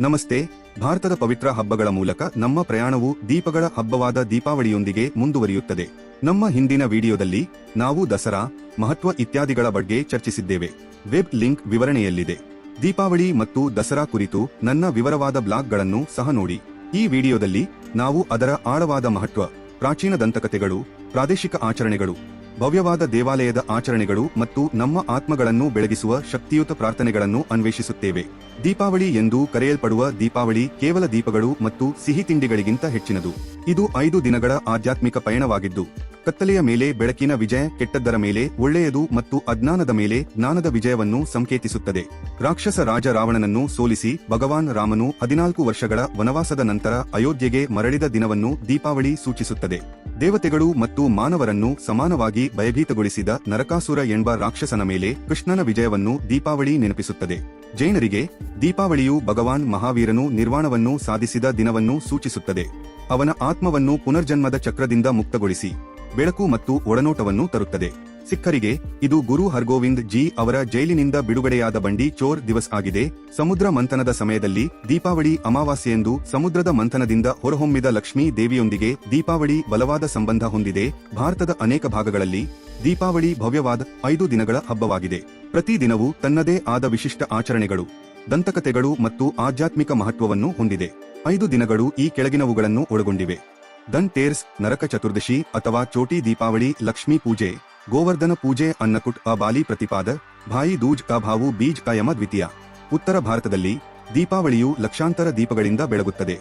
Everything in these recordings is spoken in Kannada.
ನಮಸ್ತೆ. ಭಾರತದ ಪವಿತ್ರ ಹಬ್ಬಗಳ ಮೂಲಕ ನಮ್ಮ ಪ್ರಯಾಣವು ದೀಪಗಳ ಹಬ್ಬವಾದ ದೀಪಾವಳಿಯೊಂದಿಗೆ ಮುಂದುವರಿಯುತ್ತದೆ. ನಮ್ಮ ಹಿಂದಿನ ವಿಡಿಯೋದಲ್ಲಿ ನಾವು ದಸರಾ, ಮಹತ್ವ ಇತ್ಯಾದಿಗಳ ಬಗ್ಗೆ ಚರ್ಚಿಸಿದ್ದೇವೆ. Web link ವಿವರಣೆಯಲ್ಲಿದೆ. ದೀಪಾವಳಿ ಮತ್ತು ದಸರಾ ಕುರಿತು ನನ್ನ ವಿವರವಾದ ಬ್ಲಾಗ್ಗಳನ್ನು ಸಹ ನೋಡಿ. ಈ ವಿಡಿಯೋದಲ್ಲಿ ನಾವು ಅದರ ಆಳವಾದ ಮಹತ್ವ, ಪ್ರಾಚೀನ ದಂತಕಥೆಗಳು, ಪ್ರಾದೇಶಿಕ ಆಚರಣೆಗಳು ಭವ್ಯವಾದ ದೇವಾಲಯದ ಆಚರಣೆಗಳು ಮತ್ತು ನಮ್ಮ ಆತ್ಮಗಳನ್ನು ಬೆಳಗಿಸುವ ಶಕ್ತಿಯುತ ಪ್ರಾರ್ಥನೆಗಳನ್ನು ಅನ್ವೇಷಿಸುತ್ತೇವೆ. ದೀಪಾವಳಿ ಎಂದು ಕರೆಯಲ್ಪಡುವ ದೀಪಾವಳಿ ಕೇವಲ ದೀಪಗಳು ಮತ್ತು ಸಿಹಿ ತಿಂಡಿಗಳಿಗಿಂತ ಹೆಚ್ಚಿನದು. ಇದು ಐದು ದಿನಗಳ ಆಧ್ಯಾತ್ಮಿಕ ಪಯಣವಾಗಿದ್ದು ಕತ್ತಲೆಯ ಮೇಲೆ ಬೆಳಕಿನ ವಿಜಯ, ಕೆಟ್ಟದ್ದರ ಮೇಲೆ, ಒಳ್ಳೆಯದು ಮತ್ತು ಅಜ್ಞಾನದ ಮೇಲೆ ಜ್ಞಾನದ ವಿಜಯವನ್ನು ಸಂಕೇತಿಸುತ್ತದೆ. ರಾಕ್ಷಸ ರಾಜ ರಾವಣನನ್ನು ಸೋಲಿಸಿ ಭಗವಾನ್ ರಾಮನು ಹದಿನಾಲ್ಕು ವರ್ಷಗಳ ವನವಾಸದ ನಂತರ ಅಯೋಧ್ಯೆಗೆ ಮರಳಿದ ದಿನವನ್ನು ದೀಪಾವಳಿ ಸೂಚಿಸುತ್ತದೆ. ದೇವತೆಗಳು ಮತ್ತು ಮಾನವರನ್ನು ಸಮಾನವಾಗಿ ಭಯಭೀತಗೊಳಿಸಿದ ನರಕಾಸುರ ಎಂಬ ರಾಕ್ಷಸನ ಮೇಲೆ ಕೃಷ್ಣನ ವಿಜಯವನ್ನು ದೀಪಾವಳಿ ನೆನಪಿಸುತ್ತದೆ. ಜೈನರಿಗೆ ದೀಪಾವಳಿಯು ಭಗವಾನ್ ಮಹಾವೀರನು ನಿರ್ವಾಣವನ್ನು ಸಾಧಿಸಿದ ದಿನವನ್ನು ಸೂಚಿಸುತ್ತದೆ. ಅವನ ಆತ್ಮವನ್ನು ಪುನರ್ಜನ್ಮದ ಚಕ್ರದಿಂದ ಮುಕ್ತಗೊಳಿಸಿ. ಬೆಳಕು ಮತ್ತು ಒಳನೋಟವನ್ನು ತರುತ್ತದೆ. ಸಿಖ್ಖರಿಗೆ, ಇದು ಗುರು ಹರ್ಗೋವಿಂದ್ ಜಿ ಅವರ ಜೈಲಿನಿಂದ ಬಿಡುಗಡೆಯಾದ ಬಂಡಿ ಚೋರ್ ದಿವಸ್ ಆಗಿದೆ. ಸಮುದ್ರ ಮಂಥನದ ಸಮಯದಲ್ಲಿ ದೀಪಾವಳಿ ಅಮಾವಾಸ್ಯೆಯೆಂದು ಸಮುದ್ರದ ಮಂಥನದಿಂದ ಹೊರಹೊಮ್ಮಿದ ಲಕ್ಷ್ಮೀ ದೇವಿಯೊಂದಿಗೆ ದೀಪಾವಳಿ ಬಲವಾದ ಸಂಬಂಧ ಹೊಂದಿದೆ. ಭಾರತದ ಅನೇಕ ಭಾಗಗಳಲ್ಲಿ ದೀಪಾವಳಿ ಭವ್ಯವಾದ ಐದು ದಿನಗಳ ಹಬ್ಬವಾಗಿದೆ. ಪ್ರತಿ ದಿನವೂ ತನ್ನದೇ ಆದ ವಿಶಿಷ್ಟ ಆಚರಣೆಗಳು, ದಂತಕಥೆಗಳು ಮತ್ತು ಆಧ್ಯಾತ್ಮಿಕ ಮಹತ್ವವನ್ನು ಹೊಂದಿದೆ. ಐದು ದಿನಗಳು ಈ ಕೆಳಗಿನವುಗಳನ್ನು ಒಳಗೊಂಡಿವೆ. ದನ್ ಟೇರ್ಸ್ ನರಕ ಚತುರ್ದಶಿ ಅಥವಾ ಚೋಟಿ ದೀಪಾವಳಿ, ಲಕ್ಷ್ಮೀ ಪೂಜೆ, ಗೋವರ್ಧನ ಪೂಜೆ, ಅನ್ನಕುಟ್ ಅ ಬಾಲಿ ಪ್ರತಿಪಾದ, ಭಾಯಿ ದೂಜ್ ಕ ಭಾವು ಬೀಜ್ ಕ ಯಮ ದ್ವಿತೀಯ. ಉತ್ತರ ಭಾರತದಲ್ಲಿ ದೀಪಾವಳಿಯು ಲಕ್ಷಾಂತರ ದೀಪಗಳಿಂದ ಬೆಳಗುತ್ತದೆ.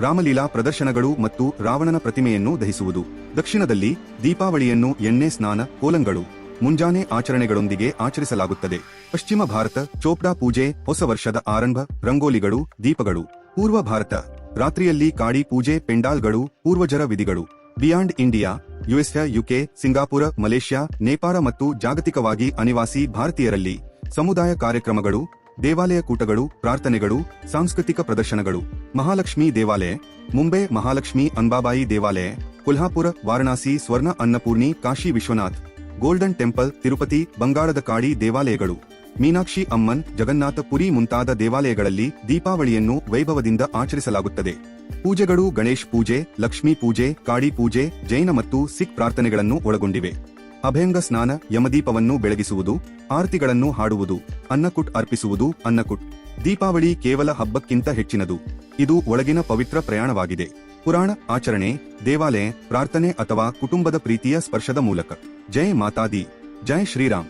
ರಾಮಲೀಲಾ ಪ್ರದರ್ಶನಗಳು ಮತ್ತು ರಾವಣನ ಪ್ರತಿಮೆಯನ್ನು ದಹಿಸುವುದು. ದಕ್ಷಿಣದಲ್ಲಿ ದೀಪಾವಳಿಯನ್ನು ಎಣ್ಣೆ, ಸ್ನಾನ, ಕೋಲಂಗಳು, ಮುಂಜಾನೆ ಆಚರಣೆಗಳೊಂದಿಗೆ ಆಚರಿಸಲಾಗುತ್ತದೆ. ಪಶ್ಚಿಮ ಭಾರತ ಚೋಪ್ಡಾ ಪೂಜೆ, ಹೊಸ ವರ್ಷದ ಆರಂಭ, ರಂಗೋಲಿಗಳು, ದೀಪಗಳು. ಪೂರ್ವ ಭಾರತ ರಾತ್ರಿಯಲ್ಲಿ ಕಾಡಿ ಪೂಜೆ, ಪೆಂಡಾಲ್ಗಳು, ಪೂರ್ವಜರ ವಿಧಿಗಳು. Beyond India USA UK, Singapore, Malaysia, Nepal ಮತ್ತು ಜಾಗತಿಕವಾಗಿ ಅನಿವಾಸಿ ಭಾರತೀಯರಲ್ಲಿ ಸಮುದಾಯ ಕಾರ್ಯಕ್ರಮಗಳು, ದೇವಾಲಯ ಕೂಟಗಳು, ಪ್ರಾರ್ಥನೆಗಳು, ಸಾಂಸ್ಕೃತಿಕ ಪ್ರದರ್ಶನಗಳು. ಮಹಾಲಕ್ಷ್ಮಿ ದೇವಾಲಯ, ಮುಂಬೈ ಮಹಾಲಕ್ಷ್ಮಿ ಅಂಬಾಬಾಯಿ ದೇವಾಲಯ, ಕೊಲ್ಹಾಪುರ, ವಾರಣಾಸಿ, ಸ್ವರ್ಣ ಅನ್ನಪೂರ್ಣಿ, ಕಾಶಿ ವಿಶ್ವನಾಥ್, ಗೋಲ್ಡನ್ ಟೆಂಪಲ್, ತಿರುಪತಿ, ಬಂಗಾಳದ ಕಾಡಿ ದೇವಾಲಯಗಳು. ಮೀನಾಕ್ಷಿ ಅಮ್ಮನ್ ಜಗನ್ನಾಥ ಪುರಿ ಮುಂತಾದ ದೇವಾಲಯಗಳಲ್ಲಿ ದೀಪಾವಳಿಯನ್ನು ವೈಭವದಿಂದ ಆಚರಿಸಲಾಗುತ್ತದೆ. ಪೂಜೆಗಳು ಗಣೇಶ್ ಪೂಜೆ, ಲಕ್ಷ್ಮೀ ಪೂಜೆ ಕಾಡಿ ಪೂಜೆ, ಜೈನ ಮತ್ತು ಸಿಖ್ ಪ್ರಾರ್ಥನೆಗಳನ್ನು ಒಳಗೊಂಡಿವೆ. ಅಭಯಂಗ ಸ್ನಾನ, ಯಮದೀಪವನ್ನು ಬೆಳಗಿಸುವುದು, ಆರತಿಗಳನ್ನು ಹಾಡುವುದು, ಅನ್ನಕುಟ್ ಅರ್ಪಿಸುವುದು, ಅನ್ನಕುಟ್. ದೀಪಾವಳಿ ಕೇವಲ ಹಬ್ಬಕ್ಕಿಂತ ಹೆಚ್ಚಿನದು. ಇದು ಒಳಗಿನ ಪವಿತ್ರ ಪ್ರಯಾಣವಾಗಿದೆ. ಪುರಾಣ, ಆಚರಣೆ, ದೇವಾಲಯ, ಪ್ರಾರ್ಥನೆ ಅಥವಾ ಕುಟುಂಬದ ಪ್ರೀತಿಯ ಸ್ಪರ್ಶದ ಮೂಲಕ. ಜೈ ಮಾತಾದಿ, ಜೈ ಶ್ರೀರಾಮ್.